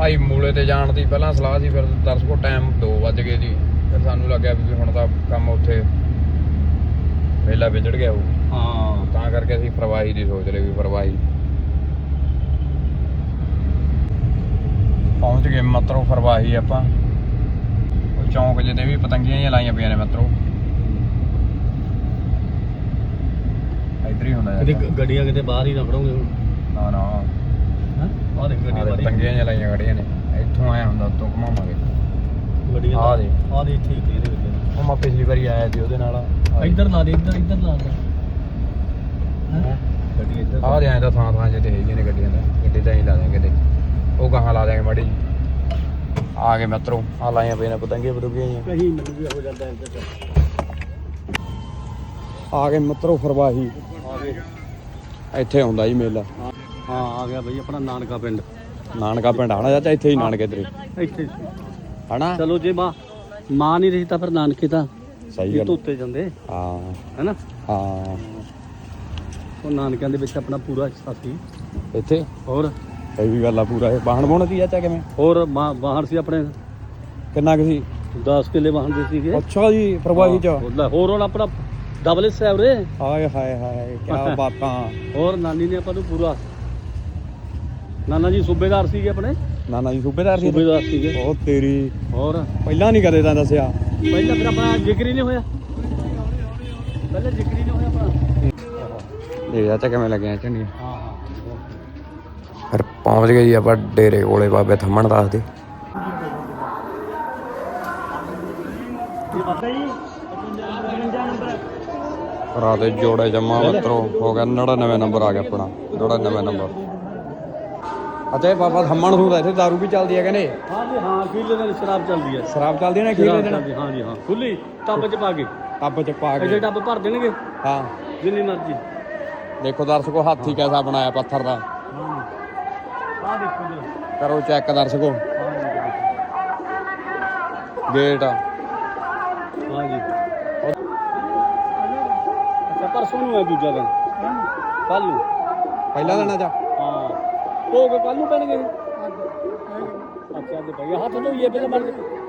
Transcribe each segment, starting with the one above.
ਭਾਈ ਮੂਲੇ ਤੇ ਜਾਣ ਦੀ ਪਹਿਲਾਂ ਸਲਾਹ ਸੀ ਫਿਰ ਦਰਸ਼ਕੋ ਟਾਈਮ 2 ਵੱਜ ਗਏ ਜੀ। ਫਿਰ ਸਾਨੂੰ ਲੱਗਿਆ ਵੀ ਹੁਣ ਤਾਂ ਕੰਮ ਉੱਥੇ ਵੇਲਾ ਵਿਜੜ ਗਿਆ ਹੋਊ। ਹਾਂ। ਤਾਂ ਕਰਕੇ ਅਸੀਂ ਪ੍ਰਵਾਹੀ ਦੀ ਸੋਚ ਲਈ ਵੀ ਪ੍ਰਵਾਹੀ। ਪਹੁੰਚ ਗਏ ਮਤਰੋ ਪ੍ਰਵਾਹੀ ਆਪਾਂ। ਉਹ ਚੌਂਕ ਜਿਹਦੇ ਵੀ ਪਤੰਗੀਆਂ ਜਿਹੀਆਂ ਲਾਈਆਂ ਪਈਆਂ ਨੇ ਮਤਰੋ। ਇੱਧਰ ਹੀ ਹੁੰਦਾ ਯਾਰ ਗੱਡੀਆਂ ਕਿਤੇ ਬਾਹਰ ਹੀ ਨਾ ਖੜੋਗੇ ਹੁਣ। ਨਾ ਨਾ। ਦੇਖ ਆਹ ਦੇ ਪਤੰਗੀਆਂ ਜਿਹੀਆਂ ਲਾਈਆਂ ਖੜੀਆਂ ਨੇ। ਇੱਥੋਂ ਆਇਆ ਹੁੰਦਾ ਉੱਤੋਂ ਘੁਮਾਵਾਂਗੇ। ਗੱਡੀਆਂ ਆਹ ਦੇ। ਆਹ ਦੇ ਇੱਥੇ ਹੀ ਤੇ ਇਹਦੇ ਵਿੱਚ। ਉਹ ਮੈਂ ਪਿਛਲੀ ਵਾਰੀ ਆਇਆ ਸੀ ਉਹਦੇ ਨਾਲ। ਆਹ ਦੇ। ਇੱਧਰ ਲਾ ਦੇ ਇੱਧਰ ਇੱਧਰ ਲਾ ਦੇ। ਹੈਂ? ਗੱਡੀ ਇੱਧਰ ਆਹ ਦੇ। ਐਂ ਤਾਂ ਥਾਂ ਥਾਂ ਹੈਗੀਆਂ ਨੇ ਗੱਡੀਆਂ ਦਾ ਗੱਡੀ ਤਾਂ ਹੀ ਲਾ ਦਿਆਂਗੇ ਤੇ ਉਹ ਕਹਾਂ ਲਾ ਦਿਆਂਗੇ ਮਾੜੀ ਜੀ ਆ ਗਏ ਮਿੱਤਰੋ ਆ ਲਾਈਆਂ ਪਈਆਂ ਨੇ ਪਤੰਗੇ ਪਤੰਗੀਆਂ ਜਿਹੀਆਂ। ਕਹੀਂ ਮੈਨੂੰ ਵੀ ਹੋ ਜਾਂਦਾ ਇੱਧਰ ਆ ਗਏ ਮਿੱਤਰੋ ਫਰਵਾਹੀ। ਆ ਇੱਥੇ ਆਉਂਦਾ ਜੀ ਮੇਲਾ। ਹਾਂ ਆ ਗਿਆ ਬਈ ਆਪਣਾ ਨਾਨਕਾ ਪਿੰਡ। ਨਾਨਕਾ ਪਿੰਡ ਆਣਾ ਚਾਚਾ? ਇੱਥੇ ਹੀ ਨਾਨਕੇ ਤੇਰੇ। ਇੱਥੇ ਹਨਾ? ਚਲੋ ਜੇ ਮਾਂ ਮਾਂ ਨਹੀਂ ਰਹੀ ਤਾਂ ਫਿਰ ਨਾਨਕੇ ਤਾਂ ਸਹੀ ਇਹ ਗੱਲ। ਧੋਤੇ ਜਾਂਦੇ। ਹਾਂ। ਹੈਨਾ? ਹਾਂ। ਉਹ ਨਾਨਕਿਆਂ ਦੇ ਵਿੱਚ ਆਪਣਾ ਪੂਰਾ ਹਿੱਸਾ ਸੀ। ਇੱਥੇ? ਹੋਰ? ਸਹੀ ਵੀ ਗੱਲ ਆ ਪੂਰਾ ਇਹ ਬਾਹਣ ਬੁਣ ਦੀ ਚਾਚਾ ਕਿਵੇਂ? ਹੋਰ ਵਾਹਣ ਸੀ ਆਪਣੇ। ਕਿੰਨਾ ਕੁ ਸੀ? 10 ਕਿੱਲੇ ਵਾਹਣ ਦੇ ਸੀਗੇ। ਅੱਛਾ ਜੀ ਫਰਵਾਹੀ ਚ। ਹਾਂ, ਹੋਰ ਹੁਣ ਆਪਣਾ ਡਬਲ ਹੈ ਉਰੇ। ਹਾਏ ਹਾਏ ਹਾਏ ਕੀ ਬਾਤਾਂ। ਹੋਰ ਨਾਨੀ ਨੇ ਆਪਾਂ ਨੂੰ ਪੂਰਾ ਨਾਨਾ ਜੀ ਸੂਬੇਦਾਰ ਸੀਗੇ ਆਪਣੇ? ਨਾਨਾ ਜੀ ਸੂਬੇਦਾਰ ਸੀ ਸੂਬੇਦਾਰ ਸੀਗੇ। ਉਹ ਤੇਰੀ ਹੋਰ? ਪਹਿਲਾਂ ਨਹੀਂ ਕਦੇ ਤਾਂ ਦੱਸਿਆ। ਪਹਿਲਾਂ ਫਿਰ ਆਪਣਾ ਜ਼ਿਕਰ ਹੀ ਨਹੀਂ ਹੋਇਆ? ਪਹਿਲਾਂ ਜ਼ਿਕਰ ਹੀ ਨਹੀਂ ਹੋਇਆ ਆਪਣਾ ਦੇਖ ਚਾਚਾ ਕਿਵੇਂ ਲੱਗਿਆ ਝੰਡੀਆਂ ਹਾਂ ਹਾਂ। ਫਿਰ ਪਹੁੰਚ ਗਏ ਜੀ ਆਪਾਂ ਡੇਰੇ ਕੋਲੇ ਬਾਬੇ ਥੰਮਣ ਦਾਸ ਦੇ। ਇਹ ਪਤਾ ਹੀ 55 ਨੰਬਰ ਰਾਤੇ ਜੋੜੇ ਜਮਾ ਮਤਰੋ ਹੋ ਗਿਆ 99 ਨੰਬਰ ਆ ਗਿਆ ਆਪਣਾ 99 ਨੰਬਰ। ਅਤੇ ਬਾਬਾ ਨੂੰ ਤਾਂ ਇੱਥੇ ਦਾਰੂ ਵੀ ਚੱਲਦੀ ਹੈ ਕਹਿੰਦੇ। ਹਾਂ ਜੀ ਹਾਂ ਖੀਲੇ ਨਾਲ ਸ਼ਰਾਬ ਚੱਲਦੀ ਹੈ ਸ਼ਰਾਬ ਚੱਲਦੀ ਹੈ ਨਾ ਖੀਲੇ ਦਿਨ? ਹਾਂ ਜੀ ਹਾਂ। ਖੁੱਲੀ ਟੱਬ 'ਚ ਪਾ ਕੇ। ਟੱਬ ਚ ਪਾ ਕੇ। ਟੱਬ ਭਰ ਦੇਣਗੇ? ਹਾਂ। ਜਿੰਨੀ ਮਰਜ਼ੀ। ਦੇਖੋ ਦਰਸ਼ਕੋ ਹਾਥੀ ਕੈਸਾ ਬਣਾਇਆ ਪੱਥਰ ਦਾ। ਹਾਂ। ਆ ਦੇਖੋ ਜੀ। ਕਰੋ ਚੈੱਕ ਦਰਸ਼ਕੋ। ਹਾਂ ਗੇਟ। ਜੀ ਅੱਛਾ ਪਰਸੋਂ ਨੂੰ ਹੈ ਦੂਜਾ ਦਿਨ। ਕੱਲ ਨੂੰ। ਪਹਿਲਾ ਦਿਨ ਚ। ਹਾਂ ਭੋਗ ਕੱਲ ਨੂੰ ਪੈਣਗੇ। ਅੱਛਾ ਅੱਜ ਪਈ ਹੱਥ ਧੋਈਏ ਪਹਿਲਾਂ ਮਰ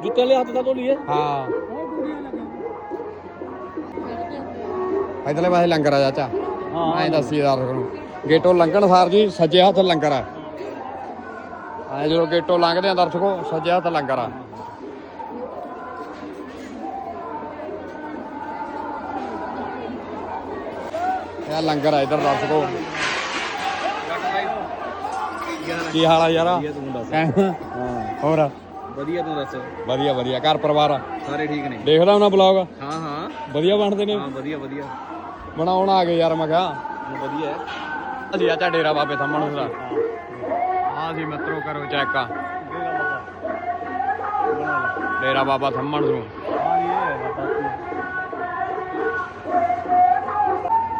ਜੁੱਤੇ ਵਾਲੇ ਹੱਥ ਤਾਂ ਧੋ ਲਈਏ। ਹਾਂ। ਇਧਰਲੇ ਪਾਸੇ ਲੰਗਰ ਆ ਚਾਚਾ ਹਾਂ। ਐਂ ਦੱਸੀ ਦਰਸ਼ਕ ਨੂੰ ਗੇਟੋਂ ਲੰਘਣ ਸਾਰ ਜੀ ਸੱਜੇ ਹੱਥ ਲੰਗਰ ਆ। ਐ ਜਦੋਂ ਗੇਟੋਂ ਲੰਘਦੇ ਆ ਦਰਸ਼ਕੋ ਸੱਜੇ ਹੱਥ ਲੰਗਰ ਆ। ਇਹ ਲੰਗਰ ਆ ਇਧਰ ਦਰਸ਼ਕੋ। ਕੀ ਹਾਲ ਆ ਯਾਰਾ? ਤੂੰ ਦੱਸ। ਹੈਂ? ਹਾਂ। ਹੋਰ? ਵਧੀਆ ਤੂੰ ਦੱਸ। ਵਧੀਆ ਵਧੀਆ। ਘਰ ਪਰਿਵਾਰ? ਸਾਰੇ ਠੀਕ ਨੇ। ਦੇਖਦਾ ਉਹਨਾਂ ਬਲੌਗ ਹਾਂ ਹਾਂ। ਵਧੀਆ ਬਣਦੇ ਨੇ? ਹਾਂ ਵਧੀਆ ਵਧੀਆ। ਬਣਾਉਣ ਆ ਗਏ ਯਾਰ ਮੈਂ ਕਿਹਾ। ਵਧੀਆ ਹੈ। ਅਸੀਂ ਆ ਡੇਰਾ ਬਾਬੇ ਥੰਮਣ ਦਾ ਆ ਸੀ ਮਿੱਤਰੋ ਕਰੋ ਚੈੱਕ ਆ। ਡੇਰਾ ਬਾਬਾ ਥੰਮਣ ਨੂੰ। ਹਾਂ ਹੈ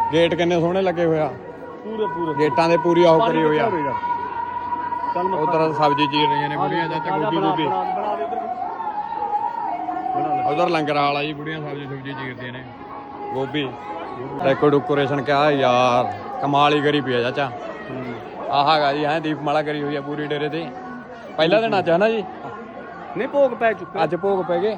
ਗੇਟ ਕਿੰਨੇ ਸੋਹਣੇ ਲੱਗੇ ਹੋਇਆ ਪੂਰੇ ਪੂਰੇ। ਗੇਟਾਂ ਦੇ ਪੂਰੀ ਆਹ ਕਰੀ ਹੋਈ ਮੈਂ ਉਧਰ ਸਬਜ਼ੀ ਚੀਰ ਰਹੀਆਂ ਨੇ ਬੁੜੀਆਂ ਚਾਚਾ ਗੋਭੀ ਗੋਭੀ। ਲੈ। ਉਧਰ ਲੰਗਰ ਵਾਲਾ ਜੀ ਬੁੜੀਆਂ ਸਬਜ਼ੀ ਸੁਬਜ਼ੀ ਚੀਰਦੀਆਂ ਨੇ। ਗੋਭੀ। ਡੈਕੋ ਡੈਕੋਰੇਸ਼ਨ ਕਿਆ ਯਾਰ ਕਮਾਲ ਹੀ ਕਰੀ ਪਿਆ ਚਾਚਾ। ਆਹ ਹੈਗਾ ਜੀ ਹੈ ਦੀਪਮਾਲਾ ਕਰੀ ਹੋਈ ਆ ਪੂਰੀ ਡੇਰੇ ਤੇ। ਪਹਿਲਾ ਦਿਨ ਅੱਜ ਹੈ ਨਾ ਜੀ? ਨਹੀਂ ਭੋਗ ਪੈ ਚੁੱਕਾ। ਅੱਜ ਭੋਗ ਪੈ ਗਏ।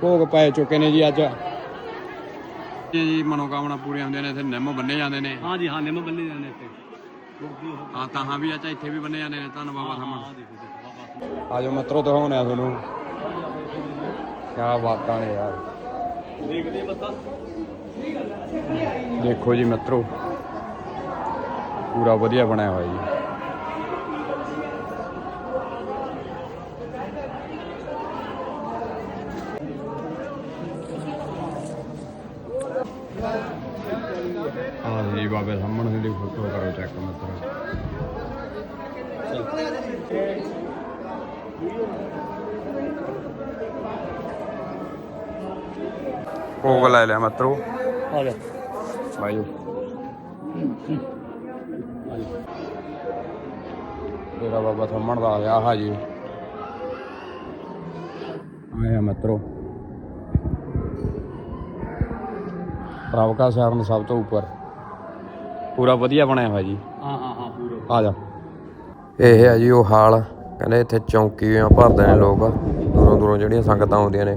ਭੋਗ ਪੈ ਚੁੱਕੇ ਨੇ ਜੀ ਅੱਜ। ਜੀ ਮਨੋਕਾਮਨਾ ਪੂਰੀਆਂ ਹੁੰਦੀਆਂ ਨੇ ਇੱਥੇ ਨਿੰਮ ਬੰਨੇ ਜਾਂਦੇ ਨੇ। ਹਾਂ ਜੀ ਹਾਂ ਨਿੰਮ ਬੰਨੇ ਜਾਂਦੇ ਇੱਥੇ। ਗੁਰਦੀ ਉਹ ਹਾਂ ਵੀ ਅੱਛਾ ਇੱਥੇ ਵੀ ਬੰਨੇ ਜਾਂਦੇ ਨੇ। ਧੰਨ ਬਾਬਾ ਹਾਂ ਬਾਬਾ ਆਜੋ ਮਿੱਤਰੋ ਦਿਖਾਉਣੇ ਆ ਤੁਹਾਨੂੰ। ਕਿਆ ਬਾਤਾਂ ਨੇ ਯਾਰ। ਦੇਖਦੇ ਬੱਤਾ ਦੇਖੋ ਜੀ ਮਿੱਤਰੋ। ਪੂਰਾ ਵਧੀਆ ਬਣਿਆ ਹੋਇਆ ਜੀ ਹਾਂ ਜੀ ਬਾਬੇ ਸਾਹਮਣੇ ਦੀ ਫੋਟੋ ਕਰੋ ਚੈੱਕ ਮਿੱਤਰੋ ਭੋਗ ਲੈ ਲਿਆ ਮਿੱਤਰੋ ਆ ਜਾ ਤੇਰਾ ਬਾਬਾ ਥੰਮਣ ਦਾ ਆ ਗਿਆ ਆਹ ਜੀ ਆਇਆ ਮਿੱਤਰੋ ਪ੍ਰਭ ਕਾ ਸ਼ਰਨ ਸਭ ਤੋਂ ਉੱਪਰ ਪੂਰਾ ਵਧੀਆ ਬਣਿਆ ਹੋਇਆ ਜੀ ਹਾਂ ਹਾਂ ਹਾਂ ਪੂਰਾ ਆ ਜਾ ਇਹ ਹੈ ਜੀ ਉਹ ਹਾਲ ਕਹਿੰਦੇ ਇੱਥੇ ਚੌਂਕੀਆਂ ਭਰਦੇ ਨੇ ਲੋਕ ਦੂਰੋਂ ਦੂਰੋਂ ਜਿਹੜੀਆਂ ਸੰਗਤਾਂ ਆਉਂਦੀਆਂ ਨੇ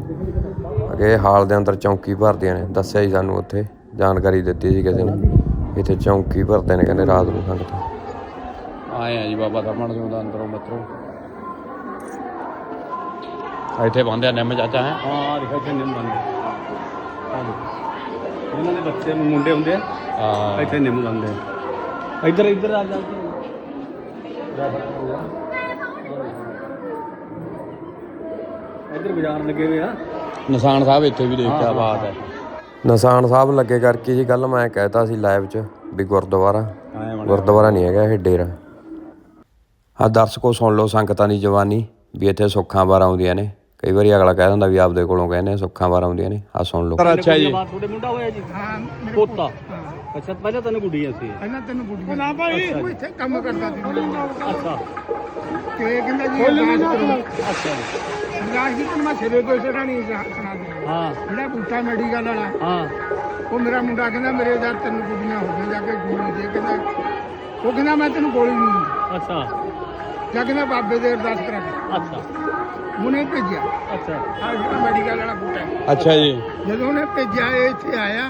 ਇਹ ਹਾਲ ਦੇ ਅੰਦਰ ਚੌਂਕੀ ਭਰਦੀਆਂ ਨੇ ਦੱਸਿਆ ਜੀ ਸਾਨੂੰ ਉੱਥੇ ਜਾਣਕਾਰੀ ਦਿੱਤੀ ਸੀ ਕਿਸੇ ਨੇ। ਇੱਥੇ ਚੌਂਕੀ ਭਰਦੇ ਨੇ ਕਹਿੰਦੇ ਰਾਤ ਨੂੰ ਸੰਗਤਾਂ। ਆਏ ਆ ਜੀ ਬਾਬਾ ਸਰਮਣ ਸਿੰਘ ਦਾ ਅੰਦਰੋਂ ਮਿੱਤਰੋ ਇੱਥੇ ਬੰਦੇ ਨਿੰਮ ਚਾਚਾ ਹੈ। ਹਾਂ ਦੇਖੋ ਇੱਥੇ ਨਿੰਮ ਬੰਦੇ ਇਹਨਾਂ ਦੇ ਬੱਚੇ ਮੁੰਡੇ ਹੁੰਦੇ ਆ। ਇੱਥੇ ਨਿੰਮ ਬੰਦੇ ਆ। ਇੱਧਰ ਇੱਧਰ ਆ ਜਾ ਇੱਧਰ ਬਾਜ਼ਾਰ ਲੱਗੇ ਹੋਏ ਆ। ਨਿਸ਼ਾਨ ਸਾਹਿਬ ਇੱਥੇ ਵੀ ਦੇਖਿਆ ਬਾਤ ਹੈ ਨਿਸ਼ਾਨ ਸਾਹਿਬ ਲੱਗੇ ਕਰਕੇ ਜੀ ਗੱਲ ਮੈਂ ਕਹਿਤਾ ਸੀ ਲਾਈਵ 'ਚ ਵੀ ਗੁਰਦੁਆਰਾ। ਗੁਰਦੁਆਰਾ ਨਹੀਂ ਹੈਗਾ ਇਹ ਡੇਰਾ ਆ ਦਰਸ਼ਕੋ ਸੁਣ ਲਓ ਸੰਗਤਾਂ ਦੀ ਜਵਾਨੀ ਵੀ ਇੱਥੇ ਸੁੱਖਾਂ ਬਾਰ ਆਉਂਦੀਆਂ ਨੇ। ਕਈ ਵਾਰੀ ਅਗਲਾ ਕਹਿ ਦਿੰਦਾ ਵੀ ਆਪਦੇ ਕੋਲੋਂ ਕਹਿੰਦੇ ਆ, ਸੁੱਖਾਂ ਬਾਰ ਆਉਂਦੀਆਂ ਨੇ। ਆ ਸੁਣ ਲਓ। ਅੱਛਾ ਜੀ। ਤੁਹਾਡੇ ਮੁੰਡਾ ਹੋਇਆ ਜੀ। ਹਾਂ ਪੋਤਾ। ਅੱਛਾ ਪਹਿਲਾਂ ਤੈਨੂੰ ਗੁੱਡੀਆਂ ਸੀ। ਪਹਿਲਾਂ ਤੈਨੂੰ ਗੁੱਡੀ ਨਾ ਭਾਈ ਉਹ ਇੱਥੇ ਕੰਮ ਕਰਦਾ ਸੀ। ਅੱਛਾ। ਤੇ ਕਹਿੰਦਾ ਜੀ ਅਰਦਾਸ ਅੱਛਾ ਜੀ। ਅਰਦਾਸ ਦੀ ਤਾਂ ਮੈਂ ਸਿਰੇ ਤੋਂ ਸਿਰਾ ਨਹੀਂ ਸੁਣਾ ਦਿੰਦਾ ਹਾਂ। ਜਿਹੜਾ ਬੂਟਾ ਮੈਡੀਕਲ ਵਾਲਾ ਹਾਂ। ਉਹ ਮੇਰਾ ਮੁੰਡਾ ਕਹਿੰਦਾ ਮੇਰੇ ਯਾਰ ਤੈਨੂੰ ਗੁੱਡੀਆਂ ਹੋ ਗਈਆਂ ਜਾ ਕੇ ਗੋਲੀ ਦੇ। ਕਹਿੰਦਾ ਉਹ ਕਹਿੰਦਾ ਮੈਂ ਤੈਨੂੰ ਗੋਲੀ ਨਹੀਂ ਦਿੰਦਾ। ਅੱਛਾ। ਜਾ ਕਹਿੰਦਾ ਬਾਬੇ ਦੇ ਅਰਦਾਸ ਕਰਾ ਕੇ ਅੱਛਾ। ਉਹਨੇ ਭੇਜਿਆ। ਅੱਛਾ। ਆ ਜਿਹੜਾ ਮੈਡੀਕਲ ਵਾਲਾ ਬੂਟਾ ਹੈ। ਅੱਛਾ ਜੀ। ਜਦੋਂ ਉਹਨੇ ਭੇਜਿਆ ਇਹ ਇੱਥੇ ਆਇਆ।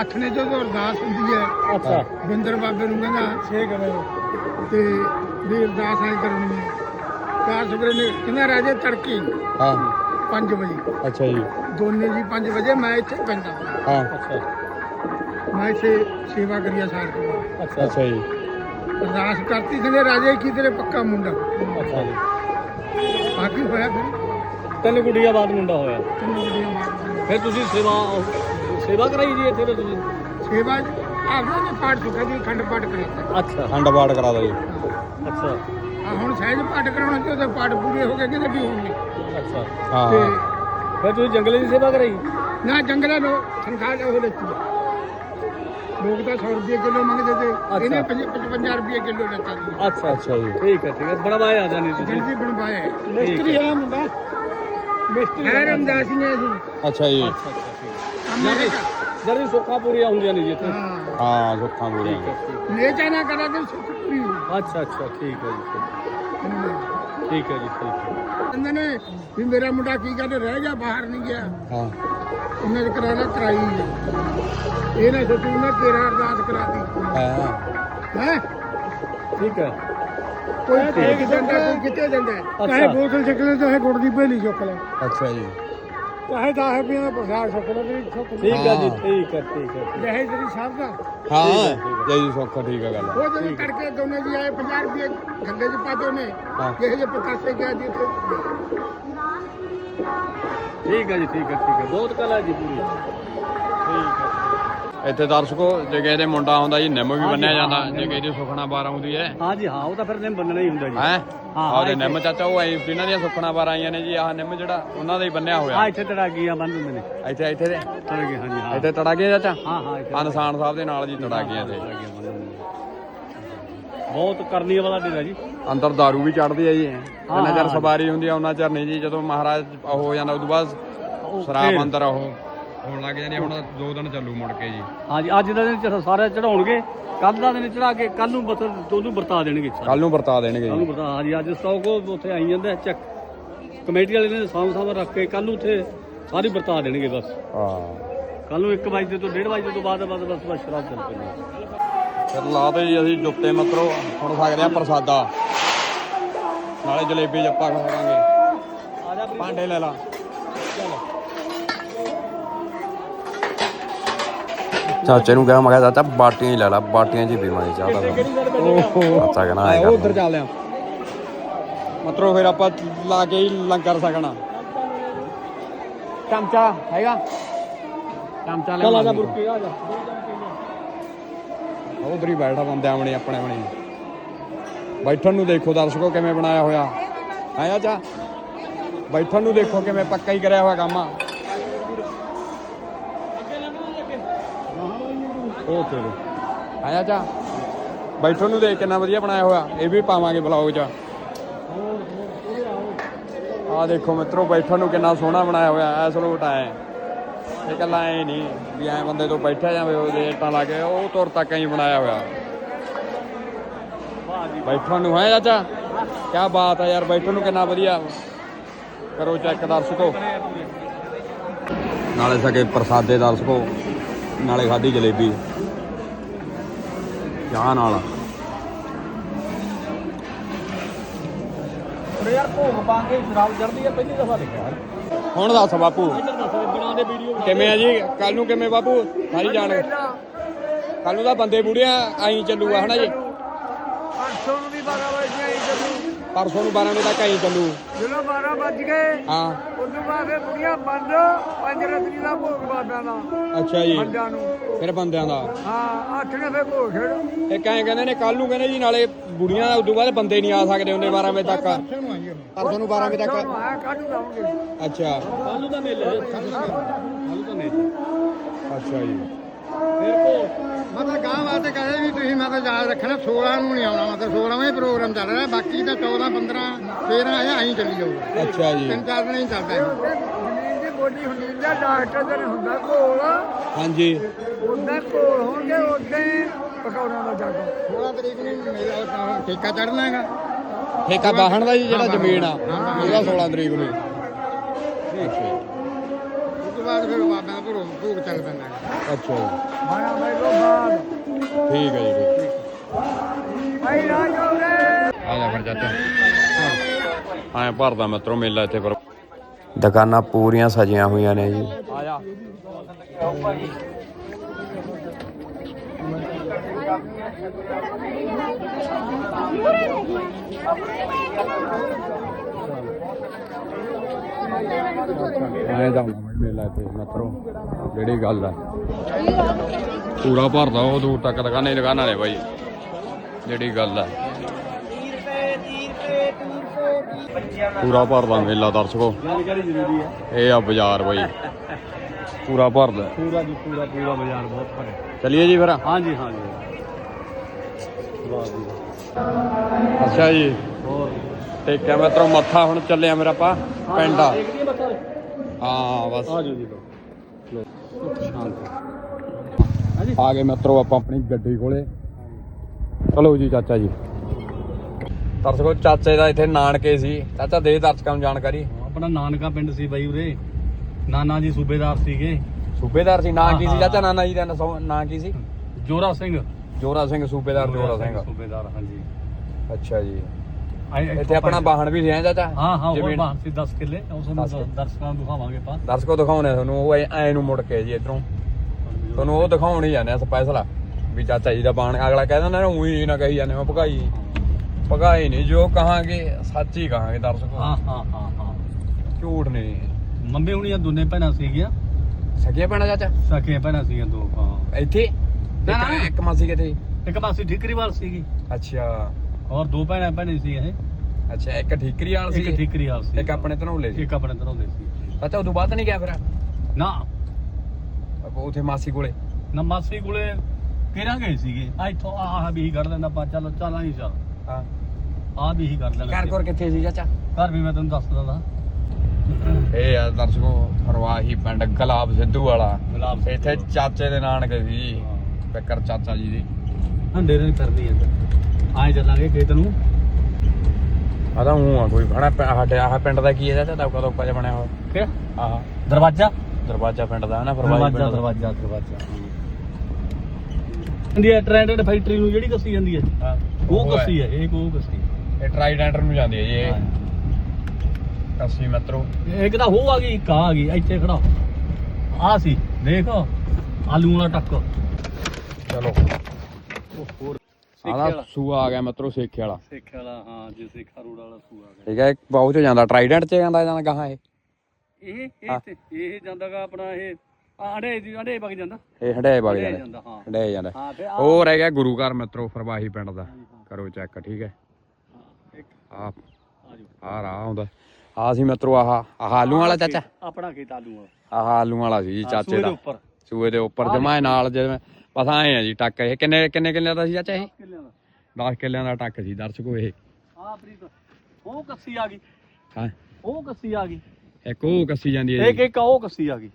ਅੱਠ ਨੇ ਜਦੋਂ ਅਰਦਾਸ ਹੁੰਦੀ ਹੈ ਅੱਛਾ। ਬਿੰਦਰ ਬਾਬੇ ਨੂੰ ਕਹਿੰਦਾ ਛੇ ਕਰੋ ਤੇ ਵੀ ਅਰਦਾਸ ਐ ਕਰਨੀ ਹੈ। ਚਾਰ ਸਵੇਰੇ ਨੇ ਕਹਿੰਦਾ ਰਾਜੇ? ਤੜਕੇ ਹਾਂ। 5 ਵਜੇ। ਅੱਛਾ ਜੀ। ਦੋਨੇ ਜੀ 5 ਵਜੇ ਮੈਂ ਇੱਥੇ ਪੈਂਦਾ ਹਾਂ। ਅੱਛਾ। ਮੈਂ ਇੱਥੇ ਸੇਵਾ ਕਰੀਆ ਸਾਰ ਤੋਂ ਅੱਛਾ। ਅੱਛਾ ਜੀ। ਅਰਦਾਸ ਕਰਤੀ ਕਹਿੰਦੇ ਰਾਜੇ ਕੀ ਤੇਰੇ ਪੱਕਾ ਮੁੰਡਾ? ਅੱਛਾ ਜੀ। ਬਾਕੀ ਹੋਇਆ ਫਿਰ। ਤਿੰਨ ਗੁੱਡੀਆਂ ਬਾਅਦ ਮੁੰਡਾ ਹੋਇਆ। ਤਿੰਨ ਗੁੱਡੀਆਂ ਮਾਰ ਫਿਰ ਤੁਸੀਂ ਸੇਵਾ ਸੇਵਾ ਕਰਾਈ ਜੀ ਇੱਥੇ ਫਿਰ ਤੁਸੀਂ? ਸੇਵਾ ਆਪਣਾ ਨੇ ਪਾਠ ਸੁਖਾ ਦੀ ਖੰਡ ਪਾਠ ਕਰਾਤਾ। ਅੱਛਾ। ਖੰਡ ਬਾੜ ਕਰਾ ਦੋ ਜੀ। ਅੱਛਾ। ਆ ਹੁਣ ਸਹਿਜ ਪਾਠ ਕਰਾਉਣਾ ਤੇ ਉਹਦੇ ਪਾਠ ਪੂਰੇ ਹੋ ਗਏ ਕਿਤੇ ਵੀ ਹੋਣਗੇ ਅੱਛਾ। ਹਾਂ। ਤੇ ਫਿਰ ਤੁਸੀਂ ਜੰਗਲੇ ਦੀ ਸੇਵਾ ਕਰਾਈ? ਨਾ ਜੰਗਲਾਂ ਨੂੰ ਤਨਖਾਹ ਉਹ ਲੈਤੀ ਆ। ਲੋਕ ਤਾਂ 100 ਰੁਪਏ ਕਿਲੋ ਮੰਗਦੇ ਤੇ ਇਹਨੇ 55 ਰੁਪਏ ਕਿਲੋ ਲੈਤਾ ਸੀ। ਅੱਛਾ ਅੱਛਾ ਜੀ। ਠੀਕ ਹੈ ਠੀਕ ਹੈ। ਬੜਾ ਵਾਇਆ ਜਾਨੀ ਤੁਸੀਂ। ਜਲਦੀ ਬਣਵਾਇਆ। ਹੈ। ਮਿਸਤਰੀ ਹੈ। ਮੁੰਡਾ ਮਿਸਤਰੀ ਹੈ ਰਮਦਾਸ ਨੇ ਅਸੀਂ ਅੱਛਾ ਜੀ। ਅੱਛਾ ਅੱਛਾ ਠੀਕ ਕੰਮ ਇਹ ਕਰ- ਜਰੀ ਸੁੱਖਾਂ ਪੂਰੀਆਂ ਹੁੰਦੀਆਂ ਨੇ ਜੀ ਇੱਥੇ। ਹਾਂ। ਹਾਂ ਸੁੱਖਾਂ ਪੂਰੀਆਂ। ਲੈ ਜਾਣਾ ਕਰਾ ਤੇ ਸੁੱਖ। ਅੱਛਾ ਅੱਛਾ ਠੀਕ ਹੈ ਜੀ ਠੀਕ ਹੈ। ਜੀ ਠੀਕ ਹੈ। ਕਹਿੰਦੇ ਨੇ ਵੀ ਮੇਰਾ ਮੁੰਡਾ ਕੀ ਕਹਿੰਦੇ ਰਹਿ ਗਿਆ ਬਾਹਰ ਨਹੀਂ ਗਿਆ। ਹਾਂ। ਉਹਨੇ ਕਰਾਇਆ ਕਰਾਈ। ਇਹ ਨਾ ਸੋਚੂ ਮੈਂ ਤੇਰਾ ਅਰਦਾਸ ਕਰਾਤੀ। ਹਾਂ। ਹੈ? ਠੀਕ ਹੈ। ਕੋਈ ਟੇਕ ਜਾਂਦਾ ਕੋਈ ਕਿਤੇ ਜਾਂਦਾ ਚਾਹੇ ਬੋਤਲ ਚੱਕ ਲੈ ਚਾਹੇ ਗੁੜ ਦੀ ਭੇਲੀ ਚੁੱਕ ਲੈ। ਅੱਛਾ ਜੀ। ਚਾਹੇ 10 ਰੁਪਏ ਦਾ ਪ੍ਰਸਾਦ ਚੁੱਕ ਲੈ ਤੇਰੀ ਸੁੱਖ ਠੀਕ ਹੈ ਜੀ ਹਾਂ। ਠੀਕ ਹੈ ਠੀਕ ਹੈ ਜਹੇ ਤੇਰੀ ਸਭ ਦਾ ਹਾਂ ਜੈ ਜੀ ਸੁੱਖ ਠੀਕ ਹੈ ਗੱਲ। ਉਹ ਜਦੋਂ ਤੜਕੇ ਦੋਨੇ ਜੀ ਆਏ 50 ਰੁਪਏ ਗੱਲੇ 'ਚ ਉਹਨੇ ਹਾਂ। ਜਿਹੇ ਜਿਹੇ ਪਤਾਸੇ ਗਿਆ ਜੀ ਉੱਥੇ। ਠੀਕ ਹੈ ਜੀ ਠੀਕ ਹੈ ਠੀਕ ਹੈ ਬਹੁਤ ਕਲਾ ਜੀ ਪੂਰੀ। ਠੀਕ ਹੈ ਇੱਥੇ ਦਰਸ਼ਕੋ ਜੇ ਕਿਸੇ ਦੇ ਮੁੰਡਾ ਆਉਂਦਾ ਜੀ ਨਿੰਮ ਵੀ ਬੰਨਿਆ ਜਾਂਦਾ ਜੇ ਕਿਸੇ ਦੀ ਸੁਖਣਾ ਬਾਰ ਆਉਂਦੀ ਹੈ। ਹਾਂ ਜੀ ਹਾਂ ਉਹ ਤਾਂ ਫਿਰ ਨਿੰਮ ਬੰਨਣਾ ਹੀ ਹੁੰਦਾ ਜੀ। ਹੈ? ਹਾਂ, ਆਹ ਦੇ ਇੱਥੇ- ਨਿੰਮ ਚਾਚਾ ਉਹ ਆਈ ਜਿਨ੍ਹਾਂ ਦੀਆਂ ਸੁਖਣਾ ਬਾਰ ਆਈਆਂ ਨੇ ਜੀ ਆਹ ਨਿੰਮ ਜਿਹੜਾ ਉਹਨਾਂ ਦਾ ਹੀ ਬੰਨਿਆ ਆ ਹੋਇਆ ਇੱਥੇ ਤੜਾਗੀਆਂ ਬੰਨ ਦਿੰਦੇ ਨੇ। ਇੱਥੇ ਇੱਥੇ ਦੇ? ਤੜਾਗੇ ਹਾਂ ਜੀ ਹਾਂ। ਇੱਥੇ ਤੜਾਗੇ ਚਾਚਾ? ਹਾਂ ਹਾਂ ਇੱਥੇ ਆ ਨਿਸ਼ਾਨ ਸਾਹਿਬ ਦੇ ਨਾਲ ਜੀ ਤੜਾਗੀਆਂ ਤੇ ਤੜਾਗੀਆਂ। ਬਹੁਤ ਕਰਨੀ ਵਾਲਾ ਡੇਰਾ ਜੀ। ਅੰਦਰ दारू ਵੀ ਚੜਦੀ ਹੈ ਜੀ। ਜਿੰਨਾ ਚਿਰ ਹਾਂ। ਸਵਾਰੀ ਹੁੰਦੀ ਆ ਉਹਨਾਂ ਚਿਰ ਨਹੀਂ ਜੀ। ਜਦੋਂ ਮਹਾਰਾਜ ਉਹ ਹੋ ਜਾਂਦਾ ਉਦੋਂ ਬਾਅਦ ਸ਼ਰਾਬ ਅੰਦਰ ਉਹ ਹੋਣ ਲੱਗ ਜਾਂਦੀ ਆ, ਹੁਣ ਦੋ ਦਿਨ ਚੱਲੂ ਮੁੜ ਕੇ ਜੀ। ਹਾਂ ਜੀ ਅੱਜ ਦਾ ਦਿਨ ਚ ਸਾਰੇ ਚੜਾਉਣਗੇ ਕੱਲ ਦਾ ਦਿਨ ਚੜਾ ਕੇ ਕੱਲ ਨੂੰ ਬਸ ਉਹਨੂੰ ਵਰਤਾ ਦੇਣਗੇ। ਸਾਰੇ। ਕੱਲ ਨੂੰ ਵਰਤਾ ਦੇਣਗੇ ਕੱਲ ਜੀ। ਨੂੰ ਵਰਤਾ ਜੀ ਅੱਜ ਸਟਾਕ ਉੱਥੇ ਆਈ ਜਾਂਦੇ ਚੈੱਕ। ਕਮੇਟੀ ਵਾਲੇ ਨੇ ਸਾਂਭ ਸਾਂਭ ਰੱਖ ਕੇ ਕੱਲ ਨੂੰ ਉੱਥੇ ਸਾਰੀ ਵਰਤਾ ਦੇਣਗੇ ਬਸ। ਹਾਂ। ਕੱਲ ਨੂੰ 1 ਵਜੇ ਤੋਂ 1:30 ਵਜੇ ਤੋਂ ਬਾਅਦ ਬਸ ਬਸ ਬਸ ਸ਼ਰਾਬ ਚੱਲ ਪੈਣੀ ਫਿਰ ਲਾਤੇ ਜੀ ਅਸੀਂ ਜੁੱਤੇ ਮਤਰੋ ਹੁਣ ਸਕਦੇ ਆ ਪ੍ਰਸਾਦਾ। ਨਾਲੇ ਜਲੇਬੀ ਜੱਪਾ ਖਾਵਾਂਗੇ। ਆ ਜਾ ਭਾਂਡੇ ਲੈ ਲਾ। ਚਾਚੇ ਨੂੰ ਕਿਹਾ ਮੈਂ ਕਿਹਾ ਚਾਚਾ ਬਾਟੀਆਂ ਹੀ ਲੈ ਲਾ ਬਾਟੀਆਂ 'ਚ ਹੀ ਪੀਵਾਂਗੇ। ਚਾਹ ਦਾ ਚਾਚਾ ਕਹਿੰਦਾ ਆਓ ਕਰ ਚੱਲਦੇ ਆ ਮਤਰੋ ਫਿਰ ਆਪਾਂ ਲਾ ਕੇ ਹੀ ਲੰਗਰ ਸਕਣਾ ਚਮਚਾ ਹੈਗਾ? ਚਮਚਾ ਲੈ ਚੱਲ ਆ ਜਾ ਬੁਰਕੀ ਆ ਜਾ। ਉਧਰ ਹੀ ਬੈਠਾ ਬੰਦੇ ਆਵਣੇ ਆਪਣੇ ਬਣੇ ਬੈਠਣ ਨੂੰ ਦੇਖੋ ਦਰਸ਼ਕੋ ਕਿਵੇਂ ਬਣਾਇਆ ਹੋਇਆ। ਹੈ ਆਚਾ ਬੈਠਣ ਨੂੰ ਦੇਖੋ ਕਿਵੇਂ ਪੱਕਾ ਹੀ ਕਰਿਆ ਹੋਇਆ ਕੰਮ ਆ। ਉਹ ਚਲੋ ਹੈ ਆਚਾ ਬੈਠਣ ਨੂੰ ਦੇਖ ਕਿੰਨਾ ਵਧੀਆ ਬਣਾਇਆ ਹੋਇਆ। ਇਹ ਵੀ ਪਾਵਾਂਗੇ ਬਲੌਗ 'ਚ। ਆ ਦੇਖੋ ਮਿੱਤਰੋ ਬੈਠਣ ਨੂੰ ਕਿੰਨਾ ਸੋਹਣਾ ਬਣਾਇਆ ਹੋਇਆ। ਐ ਸਲੋਟ ਆਏ ਇਹ ਗੱਲਾਂ ਐ ਨਹੀਂ ਵੀ ਐ ਬੰਦੇ ਤੋਂ ਬੈਠਿਆ ਜਾਵੇ ਉਹਦੇ ਇੱਟਾਂ ਲਾ ਕੇ ਉਹ ਤੁਰ ਤੱਕ ਹੀ ਬਣਾਇਆ ਹੋਇਆ। ਬੈਠਣ ਨੂੰ ਹੈ ਚਾਚਾ? ਕੀ ਬਾਤ ਹੈ ਯਾਰ ਬੈਠਣ ਨੂੰ ਕਿੰਨਾ ਵਧੀਆ। ਕਰੋ ਚੈੱਕ ਦਰਸ਼ਕੋ। ਨਾਲੇ ਸਕੇ ਪ੍ਰਸਾਦੇ ਦਰਸ਼ਕੋ। ਨਾਲੇ ਖਾਦੀ ਜਲੇਬੀ। ਚਾਹ ਨਾਲ। ਪਰ ਯਾਰ ਭੋਗ ਪਾ ਕੇ ਸ਼ਰਾਬ ਚੜਦੀ ਹੈ ਪਹਿਲੀ ਦਫਾ ਦੇਖਿਆ ਯਾਰ। ਹੁਣ ਦੱਸ ਬਾਪੂ। ਬਣਾ ਦੇ ਵੀਡੀਓ ਕਿਵੇਂ ਆ ਜੀ? ਕੱਲ ਨੂੰ ਕਿਵੇਂ ਬਾਪੂ? ਸਾਰੀ ਜਾਣ ਕੱਲ ਨੂੰ ਤਾਂ ਬੰਦੇ ਬੁੜੀਆਂ ਆਈ ਚੱਲੂਗਾ ਹਨਾ ਜੀ? ਪਰਸੋਂ ਨੂੰ ਵੀ 12 ਵਜੇ ਆਈ ਜਦੋਂ ਪਰਸੋਂ ਨੂੰ 12 ਵਜੇ ਤੱਕ ਆਈ ਚੱਲੂ। ਜਦੋਂ 12 ਵੱਜ ਗਏ ਹਾਂ। ਉਦੋਂ ਬਾਅਦ ਫਿਰ ਬੁੜੀਆਂ ਬੰਦ ਪੰਜ ਰਤਨੀ ਦਾ ਭੋਗ ਬਾਬਿਆਂ ਦਾ। ਅੱਛਾ ਜੀ। ਬੰਦਿਆਂ ਨੂੰ। ਫਿਰ ਬੰਦਿਆਂ ਦਾ। ਹਾਂ ਅੱਠ ਨੇ ਫਿਰ ਘੋੜ ਛੜ ਇਹ ਕਹੇ ਕਹਿੰਦੇ ਨੇ ਕੱਲ ਨੂੰ ਕਹਿੰਦੇ ਜੀ ਨਾਲੇ ਬੁੜੀਆਂ ਦਾ ਉਦੋਂ ਬਾਅਦ ਬੰਦੇ ਨਹੀਂ ਆ ਸਕਦੇ ਹੁੰਦੇ 12 ਵਜੇ ਤੱਕ। ਪਰਸੋਂ ਨੂੰ 12 ਵਜੇ ਤੱਕ। ਆਇਆ ਕੱਢ ਲਾਉਂਗੇ ਅੱਛਾ। ਕੱਲੂ ਦਾ ਮੇਲੇ ਕੱਲੂ ਦਾ ਮੇਲੇ। ਅੱਛਾ ਜੀ। ਫਿਰ ਭੋਗ ਮੈਂ ਤਾਂ ਗਾਂ ਵਾਸਤੇ ਕਹਿੰਦੇ ਵੀ ਤੁਸੀਂ ਮੈਂ ਤਾਂ ਯਾਦ ਰੱਖਣਾ 16 ਨੂੰ ਨਹੀਂ ਆਉਣਾ ਮਤਲਬ 16ਵਾਂ ਹੀ ਪ੍ਰੋਗਰਾਮ ਚੱਲ ਰਿਹਾ ਬਾਕੀ ਤਾਂ 14 15 13 ਆਇਆ ਐਂ ਚੱਲੀ ਜਾਊਗਾ। ਅੱਛਾ ਜੀ। ਤਿੰਨ ਚਾਰ ਦਿਨ ਹੀ ਚੱਲਦਾ ਹੈ। ਜ਼ਮੀਨ ਦੀ ਬੋਡੀ ਹੁੰਦੀ ਹੈ ਡਾਕਟਰ ਦੇ ਨਹੀਂ ਹੁੰਦਾ ਕੋਲ। ਹਾਂਜੀ। ਉਦਾਂ ਕੋਲ ਹੋਣਗੇ ਉਦਾਂ ਹੀ ਪਕੌੜਿਆਂ ਦਾ ਜੱਗ। 16 ਤਰੀਕ ਨੂੰ ਮੇਰਾ ਠੇਕਾ ਚੜਨਾ ਹੈਗਾ। ਠੇਕਾ ਬਾਹਣ ਦਾ ਜੀ ਜਿਹੜਾ ਜ਼ਮੀਨ ਆ ਉਹਦਾ 16 ਤਰੀਕ ਨੂੰ। ਅੱਛਾ ਤੋਂ ਬਾਅਦ ਫਿਰ ਬਾਬਿਆਂ ਦਾ ਭੋਗ ਭੋਗ ਚੱਲ ਪੈਂਦਾ ਹੈ ਅੱਛਾ ਜੀ ਮਾਣਾ ਬਾਈ ਤੋਂ ਬਾਅਦ ਠੀਕ ਹੈ ਜੀ ਠੀਕ ਭਾਈ ਰਾਜੋਗੇ ਆ ਜਾ ਫਿਰ ਚਾਚਾ ਹਾਂ ਭਰਦਾ ਮਿੱਤਰੋ ਮੇਲਾ ਇੱਥੇ ਪਰ ਦੁਕਾਨਾਂ ਪੂਰੀਆਂ ਸਜੀਆਂ ਹੋਈਆਂ ਨੇ ਜੀ। ਆ ਜਾ। ਆਏ ਦਾ ਮੇਲਾ ਇੱਥੇ ਮਿੱਤਰੋ ਜਿਹੜੀ ਗੱਲ ਆ। ਪੂਰਾ ਭਰਦਾ ਉਹ ਦੂਰ ਤੱਕ ਦੁਕਾਨਾਂ ਹੀ ਦੁਕਾਨਾਂ ਨੇ ਬਾਈ ਜਿਹੜੀ ਗੱਲ ਆ। ਪੂਰਾ ਭਰਦਾ ਮੇਲਾ ਦਰਸ਼ਕੋ। ਹੈ ਇਹ ਆ ਬਾਜ਼ਾਰ ਬਾਈ। ਪੂਰਾ ਭਰਦਾ ਪੂਰਾ ਜੀ ਪੂਰਾ ਪੂਰਾ ਬਾਜ਼ਾਰ ਬਹੁਤ ਭਰਿਆ। ਚਲਿਏ ਜੀ ਫਿਰ? ਹਾਂਜੀ ਹਾਂਜੀ। ਵਾਹ ਜੀ। ਅੱਛਾ ਜੀ। ਹੋਰ? ਟੇਕਿਆ ਮਿੱਤਰੋ ਮੱਥਾ ਹੁਣ ਚੱਲਿਆ ਮੇਰਾ ਪਾ ਪਿੰਡ ਆ। ਹਾਂ ਬਸ। ਆ ਜਾਓ ਜੀ ਲੋ ਆ ਗਏ ਮਿੱਤਰੋ ਆਪਾਂ ਆਪਣੀ ਗੱਡੀ ਕੋਲੇ। ਚਲੋ ਜੀ ਚਾਚਾ ਜੀ। ਦਰਸ਼ਕੋ ਚਾਚੇ ਦਾ ਇੱਥੇ ਨਾਨਕੇ ਸੀ। ਚਾਚਾ ਦੇ ਦਰਸ਼ਕਾਂ ਨੂੰ ਜਾਣਕਾਰੀ। ਆਪਣਾ ਨਾਨਕਾ ਪਿੰਡ ਸੀ ਬਾਈ ਉਰੇ। ਨਾਨਾ ਜੀ ਸੂਬੇਦਾਰ ਸੀਗੇ। ਸੂਬੇਦਾਰ ਸੀ ਨਾਂ ਕੀ ਸੀ ਹਾਂ, ਚਾਚਾ? ਹਾਂ। ਨਾਨਾ ਜੀ ਦਾ ਨਾਂ- ਕੀ ਸੀ? ਜੋਰਾ ਸਿੰਘ। ਜੋਰਾ ਸਿੰਘ ਸੂਬੇਦਾਰ ਜੋਰਾ ਸਿੰਘ। ਸੂਬੇਦਾਰ ਹਾਂਜੀ। ਅੱਛਾ ਜੀ। ਇੱਥੇ ਆਪਣਾ ਵਾਹਣ ਵੀ ਰਿਹਾ ਚਾਚਾ ਹਾਂ ਹਾਂ ਉਹ। ਬਾਹਰ ਸੀ 10 ਕਿੱਲੇ। ਉਸ ਨੂੰ ਦਸ ਕਿੱਲੇ। ਦਰਸ਼ਕਾਂ ਨੂੰ ਦਿਖਾਵਾਂਗੇ ਆਪਾਂ। ਦਰਸ਼ਕੋ ਦਿਖਾਉਣੇ ਤੁਹਾਨੂੰ ਉਹ ਐ ਨੂੰ ਮੁੜ ਕੇ ਜੀ ਇਧਰੋਂ। ਤੁਹਾਨੂੰ ਉਹ ਦਿਖਾਉਣ ਹੀ ਜਾਂਦੇ ਆ ਸਪੈਸ਼ਲ ਵੀ ਚਾਚਾ ਜੀ ਦਾ ਬਾਣ ਅਗਲਾ ਕਹਿ ਦਿੰਦਾ ਨਾ ਉਹੀ ਨਾ ਕਹੀ ਜਾਂਦੇ ਮੈਂ ਭਗਾਈ। ਭਗਾਈ ਨਹੀਂ ਜੋ ਕਹਾਂਗੇ ਸੱਚ ਹੀ ਕਹਾਂਗੇ ਦਰਸ਼ਕੋ। ਹਾਂ ਹਾਂ ਹਾਂ ਹਾਂ। ਝੂਠ ਨਹੀਂ। ਮੰਮੀ ਹੁਣੀਆਂ ਦੋਨੇ ਭੈਣਾਂ ਸੀਗੀਆਂ। ਸਕਿਆ ਪੈਣਾ ਚਾਚਾ? ਸਕੀਆਂ ਭੈਣਾਂ ਸੀਗੀਆਂ ਦੋ ਹਾਂ। ਇੱਥੇ? ਨਾ, ਨਾ। ਇੱਕ- ਇੱਕ ਮਾਸੀ ਕਿਤੇ ਇੱਕ ਮਾਸੀ ਠੀਕਰੀਵਾਲ ਸੀਗੀ। ਅੱਛਾ। ਔਰ ਦੋ ਭੈਣਾਂ ਭੈਣੇ ਸੀ ਇਹ। ਅੱਛਾ ਇੱਕ ਠੀਕਰੀ ਵਾਲ ਸੀ। ਇੱਕ ਠੀਕਰੀਵਾਲ ਸੀ। ਇੱਕ ਆਪਣੇ ਧਨੌਲੇ ਸੀ। ਇੱਕ ਆਪਣੇ ਦੇ ਸੀ। ਅੱਛਾ ਉਦੋਂ ਬਾਅਦ ਨਹੀਂ ਗਿਆ ਫਿਰ? ਨਾ। ਉਥੇ ਮਾਸੀ ਕੋਲੇ। ਨਾ ਮਾਸੀ ਕੋਲੇ ਕਿਹੜਾ ਗਏ ਸੀਗੇ? ਆ ਇੱਥੋਂ ਆਹ ਵੀ ਹੀ ਕੱਢ ਲੈਂਦਾ ਪਾ ਚੱਲ ਚੱਲ ਆਈ ਚੱਲ ਹਾਂ। ਆ ਵੀ ਹੀ ਕੱਢ ਲੈਣਾ ਘਰ ਕੋਰ ਕਿੱਥੇ ਸੀ ਚਾਚਾ? ਘਰ ਵੀ ਮੈਂ ਤੈਨੂੰ ਦੱਸ ਦਿੰਦਾ। ਇਹ ਆ ਦਰਸ਼ਕੋ ਫਰਵਾਹੀ ਪਿੰਡ ਗੁਲਾਬ ਸਿੱਧੂ ਵਾਲਾ। ਗੁਲਾਬ ਇੱਥੇ ਚਾਚੇ ਦੇ ਨਾਨਕੇ ਸੀ। ਬੱਕਰ ਚਾਚਾ ਜੀ ਦੀ। ਹੰਡੇ ਦੇ ਕਰਨੀ ਹੈ ਆਏ ਚੱਲਾਂਗੇ ਖੇਤ ਨੂੰ। ਆ ਤਾਂ ਹੂੰ ਆ ਕੋਈ ਬਣਾ ਸਾਡੇ ਆਹ ਪਿੰਡ ਦਾ ਕੀ ਹੈ ਤਾਂ ਕਦੋਂ ਕੁਝ ਬਣਿਆ ਹੋਇਆ ਕਿਹੜਾ ਆਹ। ਦਰਵਾਜ਼ਾ? ਦਰਵਾਜ਼ਾ ਪਿੰਡ ਦਾ ਹੈ ਨਾ ਦਰਵਾਜ਼ਾ ਦਰਵਾਜ਼ਾ ਦਰਵਾਜ਼ਾ ਇੰਡੀਆ ਟ੍ਰੈਂਡਡ ਫੈਕਟਰੀ ਨੂੰ ਜਿਹੜੀ ਕੱਸੀ ਜਾਂਦੀ ਹੈ? ਹਾਂ। ਉਹ ਹੈ। ਕੱਸੀ ਹੈ। ਇਹ ਉਹ ਕੱਸੀ ਇਹ ਟਰਾਈਡੈਂਟਰ ਨੂੰ ਜਾਂਦੀ ਹੈ ਜੀ ਇਹ। ਹਾਂ। ਕੱਸੀ ਮਿੱਤਰੋ। ਇੱਕ ਤਾਂ ਉਹ ਆ ਗਈ ਇੱਕ ਆ ਗਈ ਇੱਥੇ ਖੜਾ। ਆ ਸੀ ਦੇਖ ਆਲੂ ਵਾਲਾ ਟੱਕ। ਚਲੋ। ਹੋਰ ਆਦਾ ਸੂਆ ਆ ਗਿਆ ਮਿੱਤਰੋ ਸੇਖੇ ਵਾਲਾ। ਸਿੱਖ ਵਾਲਾ ਹਾਂ ਜੀ ਸਿੱਖਾ ਰੋਡ ਵਾਲਾ ਸੂਆ ਗਿਆ। ਠੀਕ ਹੈ ਇੱਕ ਚ ਜਾਂਦਾ ਟਰਾਈਡੈਂਟ ਚ ਜਾਂਦਾ ਜਾਂਦਾ ਗਾਹਾਂ ਇਹ? ਇਹ। ਇਹ ਇਹ ਜਾਂਦਾਗਾ ਆਪਣਾ ਇਹ ਆਂਡੇ ਦੀ ਆਂਡੇ ਵਗ ਜਾਂਦਾ। ਇਹ ਹੰਡਾਏ ਵਗ ਜਾਂਦਾ ਹਾਂ। ਹੰਡਾਏ ਜਾਂਦਾ। ਹਾਂ ਤੇ ਆਹ ਉਹ ਰਹਿ ਗਿਆ ਗੁਰੂ ਘਰ ਮਿੱਤਰੋ ਫਰਵਾਹੀ ਪਿੰਡ ਦਾ। ਕਰੋ ਚੈੱਕ ਠੀਕ ਹੈ। ਆ ਆ ਆ ਆਉਂਦਾ। ਆ ਸੀ ਮਿੱਤਰੋ ਆਹ ਆਹ ਆਲੂ ਵਾਲਾ ਚਾਚਾ। ਆਪਣਾ ਖੇਤ ਆਲੂ ਵਾਲਾ। ਆਹ ਆਲੂ ਵਾਲਾ ਸੀ ਚਾਚੇ ਸੂਏ ਦੇ ਦਾ। ਉੱਪਰ। ਸੂਏ ਦੇ ਉੱਪਰ ਜਮਾ ਨਾਲ ਜਿਵੇਂ ਬਸ ਆਏ ਆ ਜੀ ਟੱਕ ਇਹ। ਕਿੰਨੇ ਕਿੰਨੇ ਕਿੱਲਿਆਂ ਦਾ ਸੀ ਚਾਚਾ ਇਹ? ਕਿੱਲਿਆਂ ਦਾ। 10 ਕਿੱਲਿਆਂ ਦਾ ਟੱਕ ਸੀ ਦਰਸ਼ਕੋ ਇਹ। ਆ ਪ੍ਰੀਤ। ਉਹ ਕੱਸੀ ਆ ਗਈ। ਹਾਂ। ਉਹ ਕੱਸੀ ਆ ਗਈ। ਇੱਕ ਉਹ ਕੱਸੀ ਜਾਂਦੀ ਹੈ ਇੱਕ ਜੀ। ਇੱਕ ਉਹ ਕੱਸੀ ਆ ਗਈ।